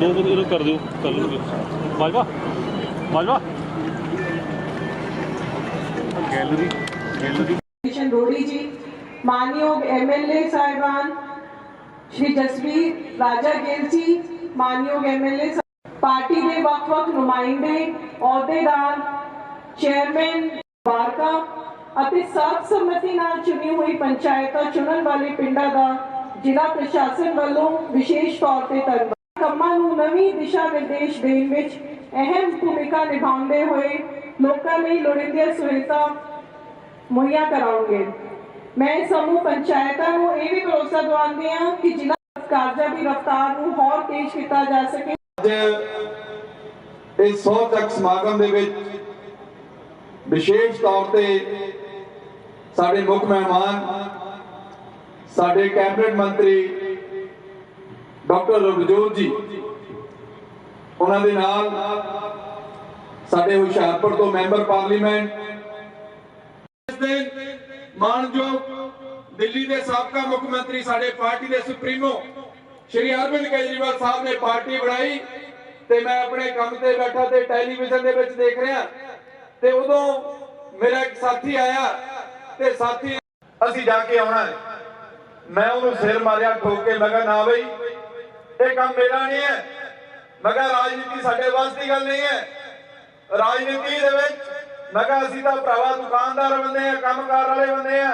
ਦੋ ਦੋ ਕਿਲੋ ਕਰ ਦਿਓ, ਕਰ ਲੂਗੇ ਬਾਜਵਾ ਬਾਜਵਾ ਗੈਲਰੀ ਗੈਲਰੀ। ਕਿਸ਼ਨ ਰੋੜੀ ਜੀ, ਮਾਨਯੋਗ ਐਮਐਲਏ ਸਾਹਿਬਾਨ ਸ਼੍ਰੀ ਜਸਵੀਰ ਰਾਜਾ ਗਿੱਲ ਜੀ, ਮਾਨਯੋਗ ਐਮਐਲਏ ਪਾਰਟੀ ਦੇ ਵੱਖ-ਵੱਖ ਨੁਮਾਇੰਦੇ, ਅਹੁਦੇਦਾਰ ਚੇਅਰਮੈਨ ਵਾਰਕਾ ਅਤੇ ਸਰਬਸੰਮਤੀ ਨਾਲ ਚੁਣੀ ਹੋਈ ਪੰਚਾਇਤਾਂ ਚੁਣਨ ਵਾਲੇ ਪਿੰਡਾਂ ਦਾ ਜ਼ਿਲ੍ਹਾ ਪ੍ਰਸ਼ਾਸਨ ਵੱਲੋਂ ਵਿਸ਼ੇਸ਼ ਤੌਰ ਤੇ ਧੰਨਵਾਦ। ਕੰਮਾਂ ਨੂੰ ਨਵੀਂ ਦਿਸ਼ਾ ਨਿਰਦੇਸ਼ ਦੇਣ ਵਿੱਚ ਅਹਿਮ ਭੂਮਿਕਾ ਨਿਭਾਉਂਦੇ ਹੋਏ ਲੋਕਾਂ ਲਈ ਲੋੜੀਂਦੀਆਂ ਸਹੂਲਤਾਂ ਮੁਹੱਈਆ ਕਰਾਉਂਗੇ ਮੈਂ ਸਮੂਹ ਪੰਚਾਇਤਾਂ ਨੂੰ ਇਹ ਵੀ ਭਰੋਸਾ ਦਿਵਾਉਂਦੀ ਹਾਂ ਕਿ ਜ਼ਿਲ੍ਹਾ ਕਾਰਜਾਂ ਦੀ ਰਫ਼ਤਾਰ ਨੂੰ ਹੋਰ ਤੇਜ਼ ਕੀਤਾ ਜਾ ਸਕੇ। ਅੱਜ ਇਸ 100 ਤੱਕ ਸਮਾਗਮ ਦੇ ਵਿੱਚ ਵਿਸ਼ੇਸ਼ ਤੌਰ ਤੇ ਸਾਡੇ ਮੁੱਖ ਮਹਿਮਾਨ, ਸਾਡੇ ਕੈਬਨਿਟ ਮੰਤਰੀ ਡਾਕਟਰ ਰਵਜੋਤ ਜੀ, ਉਹਨਾਂ ਦੇ ਨਾਲ ਸਾਡੇ ਹੁਸ਼ਿਆਰਪੁਰ ਤੋਂ ਮੈਂਬਰ ਪਾਰਲੀਮੈਂਟ, ਇਸ ਦਿਨ ਮਾਨਯੋਗ ਦਿੱਲੀ ਦੇ ਸਾਬਕਾ ਮੁੱਖ ਮੰਤਰੀ ਸਾਡੇ ਪਾਰਟੀ ਦੇ ਸੁਪਰੀਮੋ ਸ਼੍ਰੀ ਅਰਵਿੰਦ ਕੇਜਰੀਵਾਲ ਸਾਹਿਬ ਨੇ ਪਾਰਟੀ ਬਣਾਈ ਤੇ ਮੈਂ ਆਪਣੇ ਕੰਮ ਤੇ ਬੈਠਾ ਤੇ ਟੈਲੀਵਿਜ਼ਨ ਦੇ ਵਿੱਚ ਦੇਖ ਰਿਹਾ। ਤੇ ਉਦੋਂ ਮੇਰਾ ਇੱਕ ਸਾਥੀ ਆਇਆ ਤੇ ਸਾਥੀ ਅਸੀਂ ਜਾ ਕੇ ਆਉਣਾ ਹੈ। ਮੈਂ ਉਹਨੂੰ ਸਿਰ ਮਾਰਿਆ, ਠੋਕ ਕੇ, ਮੈਂ ਕਿਹਾ, ਨਾ ਬਈ, ਇਹ ਕੰਮ ਮੇਰਾ ਨਹੀਂ ਹੈ। ਮੈਂ ਕਿਹਾ, ਰਾਜਨੀਤੀ ਸਾਡੇ ਵਾਸਤੇ ਗੱਲ ਨਹੀਂ ਹੈ। ਰਾਜਨੀਤੀ ਦੇ ਵਿੱਚ ਮੈਂ ਕਿਹਾ, ਅਸੀਂ ਤਾਂ ਭਰਾਵਾ ਦੁਕਾਨਦਾਰ ਬੰਦੇ ਆ ਕੰਮਕਾਰ ਵਾਲੇ ਬੰਦੇ ਆ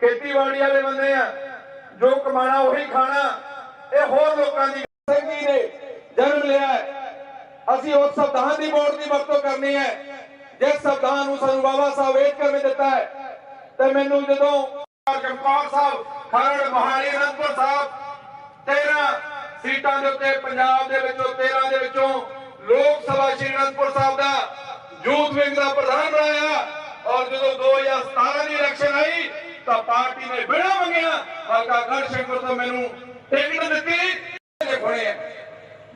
ਖੇਤੀਬਾੜੀ ਵਾਲੇ ਬੰਦੇ ਆ ਜੋ ਕਮਾਣਾ ਉਹੀ ਖਾਣਾ। ਇਹ ਹੋਰ ਲੋਕਾਂ ਦੀ ਸਿੰਘ ਨੇ ਜਨਮ ਲਿਆ ਅਸੀਂ ਉਸ ਸੰਵਿਧਾਨ ਦੀ ਮੋੜ ਦੀ ਵਰਤੋਂ ਕਰਨੀ ਹੈ। ਜਿਸ ਸੰਵਿਧਾਨ ਨੂੰ ਸਾਨੂੰ ਬਾਬਾ ਸਾਹਿਬ ਅੰਬੇਡਕਰ ਨੇ ਦਿੱਤਾ ਹੈ, ਤੇ ਮੈਨੂੰ ਜਦੋਂ ਚਮਕੌਰ ਸਾਹਿਬ, ਖਰੜ ਮੋਹਾਲੀ ਅਨੰਦਪੁਰ ਸਾਹਿਬ 13 ਸੀਟਾਂ ਦੇ ਉੱਤੇ, ਪੰਜਾਬ ਦੇ ਵਿੱਚੋਂ 13 ਦੇ ਵਿੱਚੋਂ ਲੋਕ ਸਭਾ ਸ਼੍ਰੀ ਅਨੰਦਪੁਰ ਸਾਹਿਬ ਦਾ ਯੂਥ ਵਿੰਗ ਦਾ ਪ੍ਰਧਾਨ ਬਣਾਇਆ ਔਰ ਜਦੋਂ 2017 ਦੀ ਇਲੈਕਸ਼ਨ ਆਈ, ਤਾਂ ਪਾਰਟੀ ਨੇ ਬਿਨਾਂ ਮੰਗਿਆ। ਹਲਕਾ ਗੜਸ਼ੰਕਰ ਤੋਂ ਮੈਨੂੰ ਟਿਕਟ ਦਿੱਤੀ। ਤੇ ਖੜੇ ਆ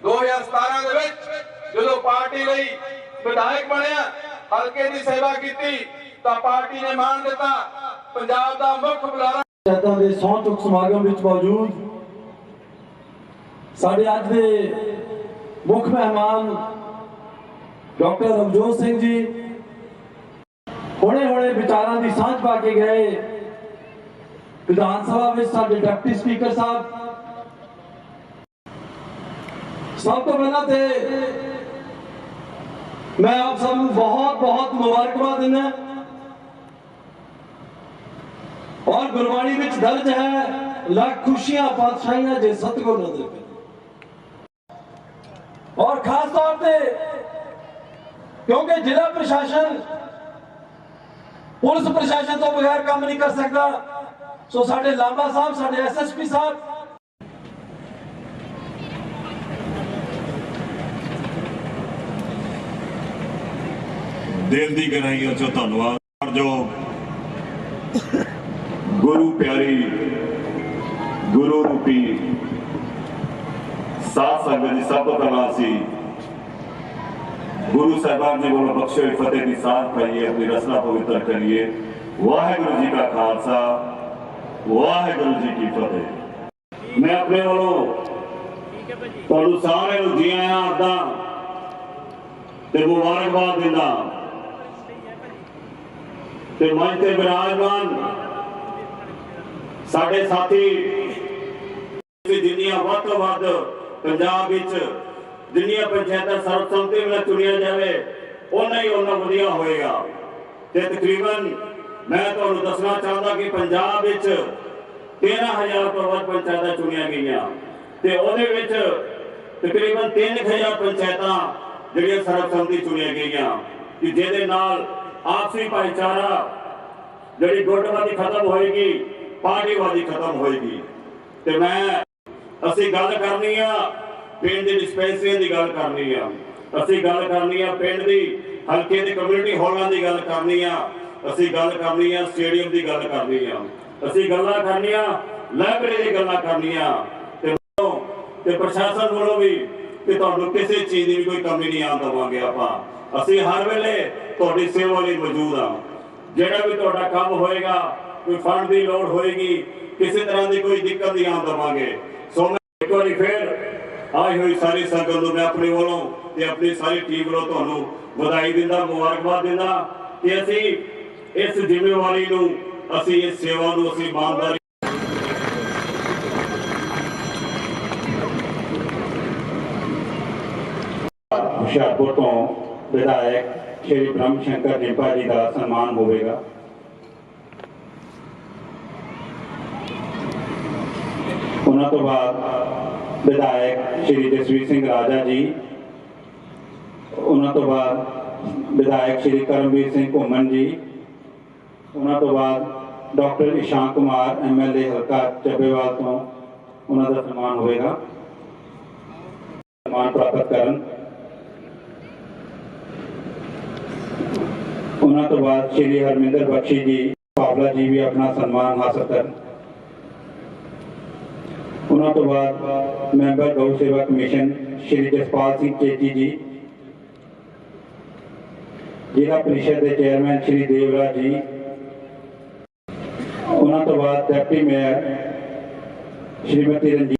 2017 ਦੇ ਵਿੱਚ ਜਦੋਂ ਪਾਰਟੀ ਲਈ ਵਿਧਾਇਕ ਬਣਿਆ ਹਲਕੇ ਦੀ ਸੇਵਾ ਕੀਤੀ, ਤਾਂ ਪਾਰਟੀ ਨੇ ਮਾਣ ਦਿੱਤਾ। ਪੰਜਾਬ ਦਾ ਮੁੱਖ ਬੁਲਾਰਾ ਪੰਚਾਇਤਾਂ ਦੇ ਸਹੁੰ ਚੁੱਕ ਸਮਾਗਮ ਵਿੱਚ ਮੌਜੂਦ ਸਾਡੇ ਅੱਜ ਦੇ ਮੁੱਖ ਮਹਿਮਾਨ ਡਾਕਟਰ ਰਵਜੋਤ ਸਿੰਘ ਜੀ ਹੁਣੇ ਹੁਣੇ ਵਿਚਾਰਾਂ ਦੀ ਸਾਂਝ ਪਾ ਕੇ ਗਏ ਵਿਧਾਨ ਸਭਾ ਵਿੱਚ ਸਾਡੇ ਡਿਪਟੀ ਸਪੀਕਰ ਸਾਹਿਬ। ਸਭ ਤੋਂ ਪਹਿਲਾਂ ਤੇ ਮੈਂ ਆਪ ਸਭ ਨੂੰ ਬਹੁਤ ਬਹੁਤ ਮੁਬਾਰਕਬਾਦ ਦਿੰਦਾ ਔਰ ਗੁਰਬਾਣੀ ਵਿੱਚ ਦਰਜ ਹੈ, ਲੱਖ ਖੁਸ਼ੀਆਂ ਪਾਤਸ਼ਾਹੀਆਂ ਜੇ ਸਤਿਗੁਰ ਨਾ ਦੇਵੇ। ਔਰ ਖਾਸ ਤੌਰ ਤੇ ਕਿਉਂਕਿ ਜ਼ਿਲ੍ਹਾ ਪ੍ਰਸ਼ਾਸਨ ਪੁਲਿਸ ਪ੍ਰਸ਼ਾਸਨ ਤੋਂ ਬਗੈਰ ਕੰਮ ਨਹੀਂ ਕਰ ਸਕਦਾ, ਸੋ ਸਾਡੇ ਲਾਂਬਾ ਸਾਹਿਬ, ਸਾਡੇ ਐਸਐਸਪੀ ਸਾਹਿਬ ਦਿਲ ਦੀ ਗਹਿਰਾਈਆਂ ਚੋਂ ਧੰਨਵਾਦ। ਜੋ ਗੁਰੂ ਪਿਆਰੀ, ਗੁਰੂ ਰੂਪੀ ਸਾਧ ਸੰਗਤ ਦੀ ਸਭ ਤੋਂ ਪਹਿਲਾਂ ਅਸੀਂ ਗੁਰੂ ਸਾਹਿਬਾਨ ਜੀ ਵੱਲੋਂ ਬਖਸ਼ੇ ਹੋਏ ਫਤਿਹ ਦੀ ਸਾਥ ਪਾਈਏ, ਆਪਣੀ ਰਸਨਾ ਪਵਿੱਤਰ ਕਰੀਏ। ਵਾਹਿਗੁਰੂ ਜੀ ਕਾ ਖਾਲਸਾ, ਵਾਹਿਗੁਰੂ ਜੀ ਕੀ ਫਤਿਹ। ਮੈਂ ਆਪਣੇ ਵੱਲੋਂ ਤੁਹਾਨੂੰ ਸਾਰਿਆਂ ਨੂੰ ਜੀ ਆਇਆਂ ਆਖਦਾ ਤੇ ਮੰਚ ਤੇ ਵਿਰਾਜਮਾਨ ਸਾਡੇ ਸਾਥੀ ਜਿੰਨੀਆਂ ਵੱਧ ਤੋਂ ਵੱਧ ਪੰਜਾਬ ਵਿੱਚ ਜਿੰਨੀਆਂ ਪੰਚਾਇਤਾਂ ਸਰਬਸੰਮਤੀ ਨਾਲ ਚੁਣੀਆਂ ਜਾਵੇ ਉਹਨਾਂ ਹੀ ਉਹਨਾਂ ਵਧੀਆ ਹੋਏਗਾ। ਤੇ ਤਕਰੀਬਨ ਮੈਂ ਤੁਹਾਨੂੰ ਦੱਸਣਾ ਚਾਹੁੰਦਾ ਕਿ ਪੰਜਾਬ ਵਿੱਚ 13000 ਤੋਂ ਵੱਧ ਪੰਚਾਇਤਾਂ ਚੁਣੀਆਂ ਗਈਆਂ। ਤੇ ਉਹਦੇ ਵਿੱਚ ਤਕਰੀਬਨ 3000 ਪੰਚਾਇਤਾਂ ਜਿਹੜੀਆਂ ਸਰਬਸੰਮਤੀ ਚੁਣੀਆਂ ਗਈਆਂ, ਕਿ ਜਿਹਦੇ ਨਾਲ ਆਪਸੀ ਭਾਈਚਾਰਾ ਜਿਹੜੀ ਗੁੱਟਵਾਦੀ ਖਤਮ ਹੋਏਗੀ ਪਾਰਟੀਵਾਦੀ ਖਤਮ ਹੋਏਗੀ। ਤੇ ਮੈਂ, ਅਸੀਂ ਗੱਲ ਕਰਨੀ ਆ, ਪਿੰਡ ਦੀ ਡਿਸਪੈਂਸਰੀਆਂ ਦੀ ਗੱਲ ਕਰਨੀ ਆ। ਅਸੀਂ ਗੱਲ ਕਰਨੀ ਆ ਪਿੰਡ ਦੀ, ਹਲਕੇ ਦੇ ਕਮਿਊਨਿਟੀ ਹਾਲਾਂ ਦੀ ਗੱਲ ਕਰਨੀ ਆ। ਅਸੀਂ ਗੱਲ ਕਰਨੀ ਆ ਸਟੇਡੀਅਮ ਦੀ ਗੱਲ ਕਰਨੀ ਆ। ਅਸੀਂ ਗੱਲਾਂ ਕਰਨੀਆਂ ਲਾਇਬ੍ਰੇਰੀ ਦੀ ਗੱਲਾਂ ਕਰਨੀਆਂ। ਤੇ ਤੇ ਪ੍ਰਸ਼ਾਸਨ ਵੱਲੋਂ ਵੀ ਕਿ ਤੁਹਾਨੂੰ ਕਿਸੇ ਚੀਜ਼ ਦੀ ਵੀ ਕੋਈ ਕਮੀ ਨਹੀਂ ਆਉਣ ਦੇਵਾਂਗੇ ਆਪਾਂ। ਅਸੀਂ ਹਰ ਵੇਲੇ ਤੁਹਾਡੀ ਸੇਵਾ ਲਈ ਮੌਜੂਦ ਹਾਂ ਜਿਹੜਾ ਵੀ ਤੁਹਾਡਾ ਕੰਮ ਹੋਏਗਾ, ਕੋਈ ਫੰਡ ਦੀ ਲੋੜ ਹੋਏਗੀ, ਕਿਸੇ ਤਰ੍ਹਾਂ ਦੀ ਕੋਈ ਦਿੱਕਤ ਨਹੀਂ ਆਉਣ ਦੇਵਾਂਗੇ। ਸੋ ਮੈਂ ਇੱਕ ਵਾਰੀ ਫੇਰ ਆਈ ਹੋਈ ਸਾਰੀ ਸੰਗਤ ਨੂੰ ਮੈਂ ਆਪਣੇ ਵੱਲੋਂ ਤੇ ਆਪਣੀ ਸਾਰੀ ਟੀਮ ਵੱਲੋਂ ਤੁਹਾਨੂੰ ਵਧਾਈ ਦਿੰਦਾ, ਮੁਬਾਰਕਬਾਦ ਦਿੰਦਾ ਕਿ ਅਸੀਂ ਇਸ ਜ਼ਿੰਮੇਵਾਰੀ ਨੂੰ, ਅਸੀਂ ਇਸ ਸੇਵਾ ਨੂੰ, ਅਸੀਂ ਇਮਾਨਦਾਰੀ ਹੁਸ਼ਿਆਰਪੁਰ ਤੋਂ ਵਿਧਾਇਕ ਸ਼੍ਰੀ ਬ੍ਰਹਮ ਸ਼ੰਕਰ ਡਿੰਪਾ ਜੀ ਦਾ ਸਨਮਾਨ ਹੋਵੇਗਾ। ਉਹਨਾਂ ਤੋਂ ਬਾਅਦ ਵਿਧਾਇਕ ਸ਼੍ਰੀ ਜਸਵੀਰ ਸਿੰਘ ਰਾਜਾ ਜੀ, ਉਹਨਾਂ ਤੋਂ ਬਾਅਦ ਵਿਧਾਇਕ ਸ਼੍ਰੀ ਕਰਮਵੀਰ ਸਿੰਘ ਘੁੰਮਣ ਜੀ, ਉਹਨਾਂ ਤੋਂ ਬਾਅਦ ਡਾਕਟਰ ਇਸ਼ਾਨ ਕੁਮਾਰ ਐਮਐਲਏ ਹਲਕਾ ਚੱਬੇਵਾਲ ਤੋਂ ਉਹਨਾਂ ਦਾ ਸਨਮਾਨ ਹੋਵੇਗਾ। ਸਨਮਾਨ ਪ੍ਰਾਪਤ ਕਰਨ ਉਹਨਾਂ ਤੋਂ ਬਾਅਦ ਸ਼੍ਰੀ ਹਰਮਿੰਦਰ ਬਖਸ਼ੀ ਜੀ ਪਾਵਲਾ ਜੀ ਵੀ ਆਪਣਾ ਸਨਮਾਨ ਹਾਸਲ ਕਰਨ। ਉਹਨਾਂ ਤੋਂ ਬਾਅਦ ਮੈਂਬਰ ਗਊ ਸੇਵਾ ਕਮਿਸ਼ਨ ਸ਼੍ਰੀ ਜਸਪਾਲ ਸਿੰਘ ਚੇਤੀ ਜੀ, ਜ਼ਿਲ੍ਹਾ ਪ੍ਰੀਸ਼ਦ ਦੇ ਚੇਅਰਮੈਨ ਸ਼੍ਰੀ ਦੇਵਰਾਜ ਜੀ, ਉਹਨਾਂ ਤੋਂ ਬਾਅਦ ਡਿਪਟੀ ਮੇਅਰ ਸ਼੍ਰੀਮਤੀ ਰਣਜੀਤ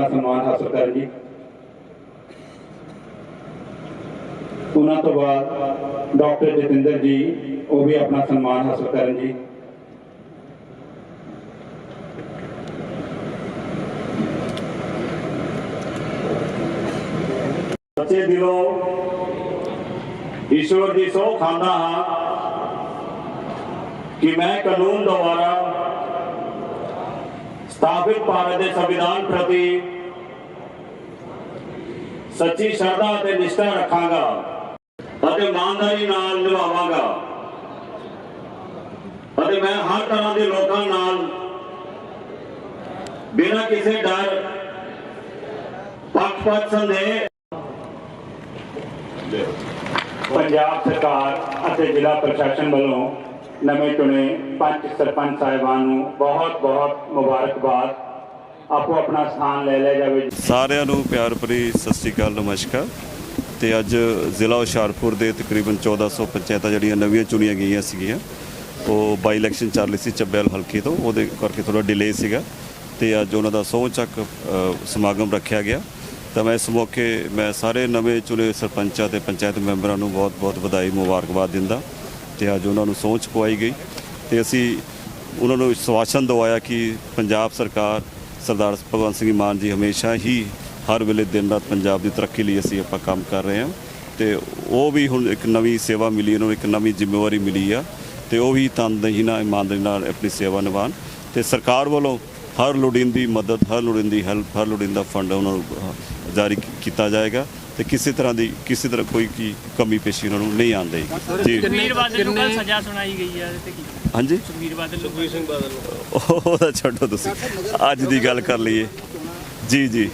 ਸਨਮਾਨ ਹਾਸਲ ਕਰਨ ਜੀ। ਉਹਨਾਂ ਤੋਂ ਬਾਅਦ ਡਾਕਟਰ ਜਤਿੰਦਰ ਜੀ, ਉਹ ਵੀ ਆਪਣਾ ਸਨਮਾਨ ਹਾਸਲ ਕਰਨ ਜੀ। ਸੱਚੇ ਦਿਲੋਂ ਈਸ਼ਵਰ ਦੀ ਸਹੁੰ ਖਾਂਦਾ ਹਾਂ ਕਿ ਮੈਂ ਕਾਨੂੰਨ ਦੁਆਰਾ ਸਥਾਪਿਤ ਭਾਰਤ ਦੇ ਸੰਵਿਧਾਨ ਪ੍ਰਤੀ ਸੱਚੀ ਸ਼ਰਧਾ ਅਤੇ ਨਿਸ਼ਠਾ ਰੱਖਾਂਗਾ। ਅਤੇ ਇਮਾਨਦਾਰੀ ਨਾਲ ਨਿਭਾਵਾਂਗਾ। ਅਤੇ ਮੈਂ ਹਰ ਤਰ੍ਹਾਂ ਦੇ ਲੋਕਾਂ ਨਾਲ ਬਿਨਾਂ ਕਿਸੇ ਡਰ ਪੱਖਪਾਤ ਸੰਦੇਹ ਪੰਜਾਬ ਸਰਕਾਰ ਅਤੇ ਜ਼ਿਲ੍ਹਾ ਪ੍ਰਸ਼ਾਸਨ ਵੱਲੋਂ ਨਵੇਂ ਚੁਣੇ ਪੰਜ ਸਰਪੰਚ ਸਾਹਿਬਾਨ ਨੂੰ ਬਹੁਤ ਬਹੁਤ ਮੁਬਾਰਕਬਾਦ। ਆਪੋ ਆਪਣਾ ਸਥਾਨ ਲੈ ਲਿਆ ਜਾਵੇ। ਸਾਰਿਆਂ ਨੂੰ ਪਿਆਰ ਭਰੀ ਸਤਿ ਸ੍ਰੀ ਅਕਾਲ, ਨਮਸਕਾਰ। ਤੇ ਅੱਜ ਜ਼ਿਲ੍ਹਾ ਹੁਸ਼ਿਆਰਪੁਰ ਦੇ ਤਕਰੀਬਨ 1400 ਪੰਚਾਇਤਾਂ ਜਿਹੜੀਆਂ ਨਵੀਆਂ ਚੁਣੀਆਂ ਗਈਆਂ ਸੀਗੀਆਂ, ਉਹ ਬਾਈ ਇਲੈਕਸ਼ਨ ਚੱਲ ਰਹੀ ਸੀ ਚੱਬੇਲ ਹਲਕੇ ਤੋਂ, ਉਹਦੇ ਕਰਕੇ ਥੋੜਾ ਡਿਲੇ ਸੀਗਾ ਤੇ ਅੱਜ ਉਹਨਾਂ ਦਾ ਸਹੁੰ ਚੱਕ ਸਮਾਗਮ ਰੱਖਿਆ ਗਿਆ। ਤਾਂ ਮੈਂ ਇਸ ਮੌਕੇ ਮੈਂ ਸਾਰੇ ਨਵੇਂ ਚੁਣੇ ਸਰਪੰਚਾਂ ਤੇ ਪੰਚਾਇਤ ਮੈਂਬਰਾਂ ਨੂੰ ਬਹੁਤ-ਬਹੁਤ ਵਧਾਈ, ਮੁਬਾਰਕਬਾਦ ਦਿੰਦਾ। ਤੇ ਅੱਜ ਉਹਨਾਂ ਨੂੰ ਸਹੁੰ ਚੁਕਵਾਈ ਗਈ। ਤੇ ਅਸੀਂ ਉਹਨਾਂ ਨੂੰ ਸਵਾਸ਼ਨ ਦਵਾਇਆ ਕਿ ਪੰਜਾਬ ਸਰਕਾਰ ਸਰਦਾਰ ਭਗਵੰਤ ਸਿੰਘ ਮਾਨ ਜੀ ਹਮੇਸ਼ਾ ਹੀ ਹਰ ਵੇਲੇ ਦਿਨ ਰਾਤ ਪੰਜਾਬ ਦੀ ਤਰੱਕੀ ਲਈ ਅਸੀਂ ਆਪਾਂ ਕੰਮ ਕਰ ਰਹੇ ਹਾਂ ਤੇ ਉਹ ਵੀ ਹੁਣ ਇੱਕ ਨਵੀਂ ਸੇਵਾ ਮਿਲੀ ਉਹਨਾਂ ਨੂੰ ਇੱਕ ਨਵੀਂ ਜ਼ਿੰਮੇਵਾਰੀ ਮਿਲੀ ਆ ਤੇ ਉਹ ਵੀ ਤਨਦੇਹੀ ਨਾਲ ਇਮਾਨਦਾਰੀ ਨਾਲ ਆਪਣੀ ਸੇਵਾ ਨਿਭਾਉਣ ਤੇ ਸਰਕਾਰ ਵੱਲੋਂ ਹਰ ਲੋੜੀਂਦੀ ਮਦਦ ਹਰ ਲੋੜੀਂਦੀ ਹੈਲਪ ਹਰ ਲੋੜੀਂਦਾ ਫੰਡ ਉਹਨਾਂ ਨੂੰ ਜਾਰੀ ਕੀਤਾ ਜਾਏਗਾ ਤੇ ਕਿਸੇ ਤਰ੍ਹਾਂ ਦੀ ਕਿਸੇ ਤਰ੍ਹਾਂ ਕੋਈ ਕੀ ਕਮੀ ਪੇਸ਼ੀ ਉਹਨਾਂ ਨੂੰ ਨਹੀਂ ਆਉਂਦੀ ਜੀ। ਸੁਖਬੀਰ ਬਾਦਲ ਨੂੰ ਕੱਲ ਸਜ਼ਾ ਸੁਣਾਈ ਗਈ ਹੈ ਤੇ ਕੀ? ਹਾਂਜੀ? ਸੁਖਬੀਰ ਬਾਦਲ ਨੂੰ ਉਹਦਾ ਛੱਡੋ ਤੁਸੀਂ। ਅੱਜ ਦੀ ਗੱਲ ਕਰ ਲਈਏ। ਜੀ ਜੀ।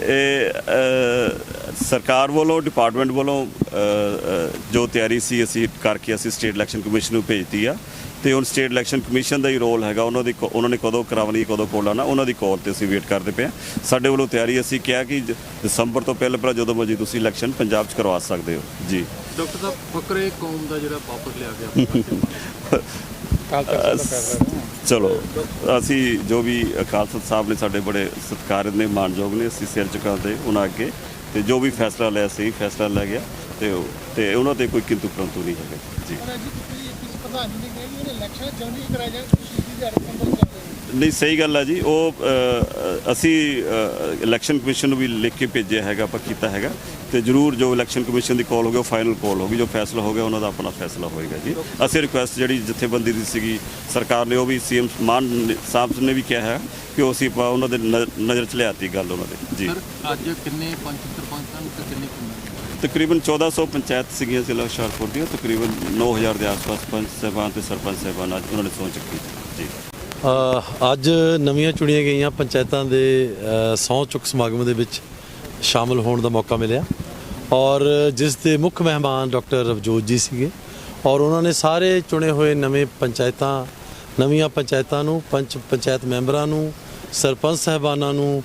ਇਹ ਸਰਕਾਰ ਵੱਲੋਂ ਡਿਪਾਰਟਮੈਂਟ ਵੱਲੋਂ ਜੋ ਤਿਆਰੀ ਸੀ ਅਸੀਂ ਕਰਕੇ ਅਸੀਂ ਸਟੇਟ ਇਲੈਕਸ਼ਨ ਕਮਿਸ਼ਨ ਨੂੰ ਭੇਜਤੀ ਆ। ਤੇ ਹੁਣ ਸਟੇਟ ਇਲੈਕਸ਼ਨ ਕਮਿਸ਼ਨ ਦਾ ਹੀ ਰੋਲ ਹੈਗਾ ਉਹਨਾਂ ਦੀ ਉਹਨਾਂ ਨੇ ਕਦੋਂ ਕਰਾਉਣੀ ਕਦੋਂ ਕੋਲ ਆਉਣਾ ਉਹਨਾਂ ਦੀ ਕਾਲ ਤੇ ਅਸੀਂ ਵੇਟ ਕਰਦੇ ਪਏ ਹਾਂ ਸਾਡੇ ਵੱਲੋਂ ਤਿਆਰੀ ਅਸੀਂ ਕਿਹਾ ਕਿ ਦਸੰਬਰ ਤੋਂ ਪਹਿਲਾਂ ਪਹਿਲਾਂ ਜਦੋਂ ਮਰਜ਼ੀ ਤੁਸੀਂ ਇਲੈਕਸ਼ਨ ਪੰਜਾਬ 'ਚ ਕਰਵਾ ਸਕਦੇ ਹੋ। ਜੀ। ਡਾਕਟਰ ਸਾਹਿਬ ਫਕਰੇ ਕੌਮ ਦਾ ਜਿਹੜਾ ਵਾਪਸ ਲਿਆ ਗਿਆ। ਚਲੋ ਅਸੀਂ ਜੋ ਵੀ ਅਕਾਲ ਤਖਤ ਸਾਹਿਬ ਨੇ ਸਾਡੇ ਬੜੇ ਸਤਿਕਾਰਤ ਨੇ ਮਾਨਯੋਗ ਨੇ ਅਸੀਂ ਸਿਰ ਝੁਕਾਉਂਦੇ ਉਹਨਾਂ ਅੱਗੇ ਤੇ ਜੋ ਵੀ ਫੈਸਲਾ ਲਿਆ ਸਹੀ ਫੈਸਲਾ ਲੈ ਗਿਆ ਤੇ ਉਹ- ਤੇ ਉਹਨਾਂ ਤੇ ਕੋਈ ਕਿੰਤੂ ਪਰੰਤੂ ਨਹੀਂ ਹੈਗਾ। ਜੀ। ਨਹੀਂ ਸਹੀ ਗੱਲ ਹੈ ਜੀ। ਉਹ ਅਸੀਂ ਇਲੈਕਸ਼ਨ ਕਮਿਸ਼ਨ ਨੂੰ ਵੀ ਲਿਖ ਕੇ ਭੇਜਿਆ ਹੈਗਾ ਆਪਾਂ ਕੀਤਾ ਹੈਗਾ। ਤੇ ਜਰੂਰ ਜੋ ਇਲੈਕਸ਼ਨ ਕਮਿਸ਼ਨ ਦੀ ਕਾਲ ਹੋ ਗਈ ਉਹ ਫਾਈਨਲ ਕਾਲ ਹੋਗੀ ਜੋ ਫੈਸਲਾ ਹੋ ਗਿਆ ਉਹਨਾਂ ਦਾ ਆਪਣਾ ਫੈਸਲਾ ਹੋਏਗਾ ਜੀ। ਅਸੀਂ ਰਿਕੁਐਸਟ ਜਿਹੜੀ ਜਥੇਬੰਦੀ ਦੀ ਸੀਗੀ ਸਰਕਾਰ ਨੇ ਉਹ ਵੀ ਸੀਐਮ ਮਾਨ ਸਾਹਿਬ ਨੇ ਵੀ ਕਿਹਾ ਹੈ ਕਿ ਉਹ ਅਸੀਂ ਉਹਨਾਂ ਦੇ ਨਜ਼ਰ ਚ ਲਿਆਤੀ ਗੱਲ ਉਹਨਾਂ ਦੇ। ਜੀ। ਸਰ ਅੱਜ ਕਿੰਨੇ ਪੰਚ ਸਰਪੰਚਾਂ ਨੂੰ ਤੇ ਕਿੰਨੇ ਤਕਰੀਬਨ 1400 ਪੰਚਾਇਤ ਸੀਗੀਆਂ ਜ਼ਿਲ੍ਹਾ ਹੁਸ਼ਿਆਰਪੁਰ ਦੀਆਂ ਤਕਰੀਬਨ 9000 ਦੇ ਆਸ-ਪਾਸ ਪੰਚ ਸਾਹਿਬਾਨ ਤੇ ਸਰਪੰਚ ਸਾਹਿਬਾਨ ਅੱਜ ਉਹਨਾਂ ਨੇ ਸਹੁੰ ਚੱਕੀ ਅੱਜ ਨਵੀਆਂ ਚੁਣੀਆਂ ਗਈਆਂ ਪੰਚਾਇਤਾਂ ਦੇ ਅ, ਸਹੁੰ ਚੁੱਕ ਸਮਾਗਮ ਦੇ ਵਿੱਚ ਸ਼ਾਮਲ ਹੋਣ ਦਾ ਮੌਕਾ ਮਿਲਿਆ। ਔਰ ਜਿਸ ਦੇ ਮੁੱਖ ਮਹਿਮਾਨ ਡਾਕਟਰ ਰਵਜੋਤ ਜੀ ਸੀਗੇ। ਔਰ ਉਹਨਾਂ ਨੇ ਸਾਰੇ ਚੁਣੇ ਹੋਏ ਨਵੇਂ ਪੰਚਾਇਤਾਂ ਨਵੀਆਂ ਪੰਚਾਇਤਾਂ ਨੂੰ ਪੰਚ ਪੰਚਾਇਤ ਮੈਂਬਰਾਂ ਨੂੰ ਸਰਪੰਚ ਸਹਿਬਾਨਾਂ ਨੂੰ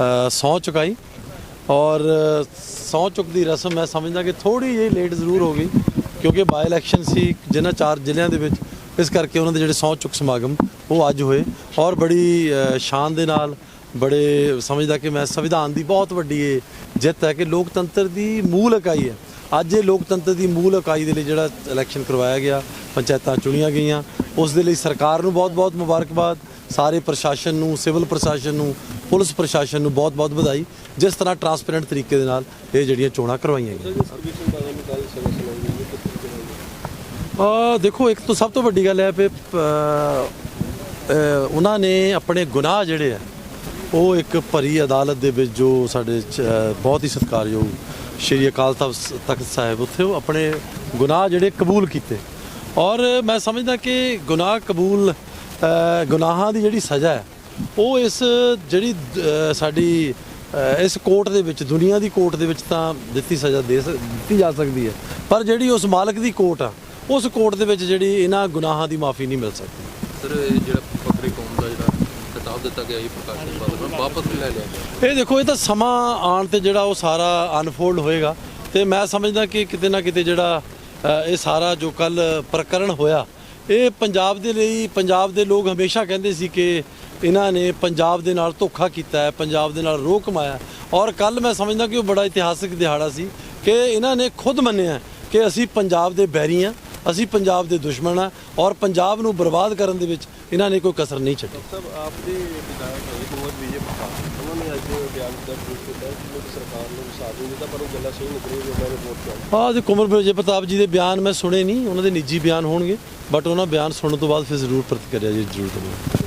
ਅ, ਸਹੁੰ ਚੁਕਾਈ। ਔਰ ਸਹੁੰ ਚੁੱਕ ਦੀ ਰਸਮ ਮੈਂ ਸਮਝਦਾ ਕਿ ਥੋੜੀ ਜਿਹੀ ਲੇਟ ਜ਼ਰੂਰ ਹੋ ਗਈ ਕਿਉਂਕਿ ਬਾਈ ਇਲੈਕਸ਼ਨ ਸੀ ਜਿਨ੍ਹਾਂ ਚਾਰ ਜ਼ਿਲ੍ਹਿਆਂ ਦੇ ਵਿੱਚ ਇਸ ਕਰਕੇ ਉਹਨਾਂ ਦੇ ਜਿਹੜੇ ਸਹੁੰ ਚੁੱਕ ਸਮਾਗਮ ਉਹ ਅੱਜ ਹੋਏ ਔਰ ਬੜੀ ਸ਼ਾਨ ਦੇ ਨਾਲ ਬੜੇ ਸਮਝਦਾ ਕਿ ਮੈਂ ਸੰਵਿਧਾਨ ਦੀ ਬਹੁਤ ਵੱਡੀ ਇਹ ਜਿੱਤ ਹੈ ਕਿ ਲੋਕਤੰਤਰ ਦੀ ਮੂਲ ਇਕਾਈ ਹੈ। ਅੱਜ ਇਹ ਲੋਕਤੰਤਰ ਦੀ ਮੂਲ ਇਕਾਈ ਦੇ ਲਈ ਜਿਹੜਾ ਇਲੈਕਸ਼ਨ ਕਰਵਾਇਆ ਗਿਆ, ਪੰਚਾਇਤਾਂ ਚੁਣੀਆਂ ਗਈਆਂ, ਉਸ ਦੇ ਲਈ ਸਰਕਾਰ ਨੂੰ ਬਹੁਤ-ਬਹੁਤ ਮੁਬਾਰਕਬਾਦ, ਸਾਰੇ ਪ੍ਰਸ਼ਾਸਨ ਨੂੰ, ਸਿਵਲ ਪ੍ਰਸ਼ਾਸਨ ਨੂੰ, ਪੁਲਿਸ ਪ੍ਰਸ਼ਾਸਨ ਨੂੰ ਬਹੁਤ-ਬਹੁਤ ਵਧਾਈ, ਜਿਸ ਤਰ੍ਹਾਂ ਟਰਾਂਸਪੇਰੈਂਟ ਤਰੀਕੇ ਦੇ ਨਾਲ ਇਹ ਜਿਹੜੀਆਂ ਚੋਣਾਂ ਕਰਵਾਈਆਂ ਗਈਆਂ। ਆ ਦੇਖੋ, ਇੱਕ ਤੋਂ ਸਭ ਤੋਂ ਵੱਡੀ ਗੱਲ ਹੈ ਕਿ ਉਹਨਾਂ ਨੇ ਆਪਣੇ ਗੁਨਾਹ ਜਿਹੜੇ ਆ, ਉਹ ਇੱਕ ਭਰੀ ਅਦਾਲਤ ਦੇ ਵਿੱਚ ਜੋ ਸਾਡੇ ਬਹੁਤ ਹੀ ਸਤਿਕਾਰਯੋਗ ਸ਼੍ਰੀ ਅਕਾਲ ਤਖਤ ਤਖਤ ਸਾਹਿਬ ਉੱਥੇ ਉਹ ਆਪਣੇ ਗੁਨਾਹ ਜਿਹੜੇ ਕਬੂਲ ਕੀਤੇ। ਔਰ ਮੈਂ ਸਮਝਦਾ ਕਿ ਗੁਨਾਹ ਕਬੂਲ ਗੁਨਾਹਾਂ ਦੀ ਜਿਹੜੀ ਸਜ਼ਾ ਹੈ, ਉਹ ਇਸ ਜਿਹੜੀ ਸਾਡੀ ਇਸ ਕੋਰਟ ਦੇ ਵਿੱਚ, ਦੁਨੀਆ ਦੀ ਕੋਰਟ ਦੇ ਵਿੱਚ ਤਾਂ ਦਿੱਤੀ ਸਜ਼ਾ ਦੇ ਸਕ- ਦਿੱਤੀ ਜਾ ਸਕਦੀ ਹੈ। ਪਰ ਜਿਹੜੀ ਉਸ ਮਾਲਕ ਦੀ ਕੋਰਟ ਆ, ਉਸ ਕੋਰਟ ਦੇ ਵਿੱਚ ਜਿਹੜੀ ਇਹਨਾਂ ਗੁਨਾਹਾਂ ਦੀ ਮਾਫੀ ਨਹੀਂ ਮਿਲ ਸਕਦੀ। ਸਰ ਜਿਹੜਾ ਫਕਰੇ ਕੌਮ ਦਾ ਜਿਹੜਾ ਖਿਤਾਬ ਦਿੱਤਾ ਗਿਆ ਸੀ ਪ੍ਰਕਾਸ਼ ਸਿੰਘ ਬਾਦਲ ਨੂੰ, ਵਾਪਸ ਲੈ ਲਿਆ ਗਿਆ। ਇਹ ਦੇਖੋ, ਇਹ ਤਾਂ ਸਮਾਂ ਆਉਣ ਤੇ ਜਿਹੜਾ ਉਹ ਸਾਰਾ ਅਨਫੋਲਡ ਹੋਏਗਾ ਤੇ ਮੈਂ ਸਮਝਦਾ ਕਿ ਕਿਤੇ ਨਾ ਕਿਤੇ ਜਿਹੜਾ ਇਹ ਸਾਰਾ ਜੋ ਕੱਲ ਪ੍ਰਕਰਨ ਹੋਇਆ, ਇਹ ਪੰਜਾਬ ਦੇ ਲਈ, ਪੰਜਾਬ ਦੇ ਲੋਕ ਹਮੇਸ਼ਾ ਕਹਿੰਦੇ ਸੀ ਕਿ ਇਹਨਾਂ ਨੇ ਪੰਜਾਬ ਦੇ ਨਾਲ ਧੋਖਾ ਕੀਤਾ ਹੈ, ਪੰਜਾਬ ਦੇ ਨਾਲ ਰੋਹ ਕਮਾਇਆ ਔਰ ਕੱਲ ਮੈਂ ਸਮਝਦਾ ਕਿ ਉਹ ਬੜਾ ਇਤਿਹਾਸਿਕ ਦਿਹਾੜਾ ਸੀ ਕਿ ਇਹਨਾਂ ਨੇ ਖੁਦ ਮੰਨਿਆ ਕਿ ਅਸੀਂ ਪੰਜਾਬ ਦੇ ਬੈਰੀ ਹਾਂ, ਅਸੀਂ ਪੰਜਾਬ ਦੇ ਦੁਸ਼ਮਣ ਹਾਂ ਔਰ ਪੰਜਾਬ ਨੂੰ ਬਰਬਾਦ ਕਰਨ ਦੇ ਵਿੱਚ ਇਹਨਾਂ ਨੇ ਕੋਈ ਕਸਰ ਨਹੀਂ ਛੱਡੀ। ਸਭ ਆਪਦੇ ਵਿਧਾਇਕ ਹੈ ਕੁਮਾਰ ਵਿਜੇ ਪ੍ਰਤਾਪ ਉਹਨਾਂ ਨੇ ਅੱਜ ਬਿਆਨ ਦਾ ਕੀਤਾ ਕਿ ਸਰਕਾਰ ਨੂੰ ਸਾਥ ਨਹੀਂ ਦਿੱਤਾ ਪਰ ਉਹ ਗੱਲਾਂ ਸਹੀ ਨਿਕਲੀ ਜੋ ਮੈਂ ਰਿਪੋਰਟ ਕਰ ਆਹ ਜੀ ਕੁਮਰ ਵਿਜੇ ਪ੍ਰਤਾਪ ਜੀ ਦੇ ਬਿਆਨ ਮੈਂ ਸੁਣੇ ਨਹੀਂ ਉਹਨਾਂ ਦੇ ਨਿੱਜੀ ਬਿਆਨ ਹੋਣਗੇ ਬਟ ਉਹਨਾਂ ਬਿਆਨ ਸੁਣਨ ਤੋਂ ਬਾਅਦ ਫਿਰ ਜ਼ਰੂਰ ਪ੍ਰਤੀਕਿਰਿਆ ਜੀ ਜ਼ਰੂਰ ਦਵਾਂਗੇ।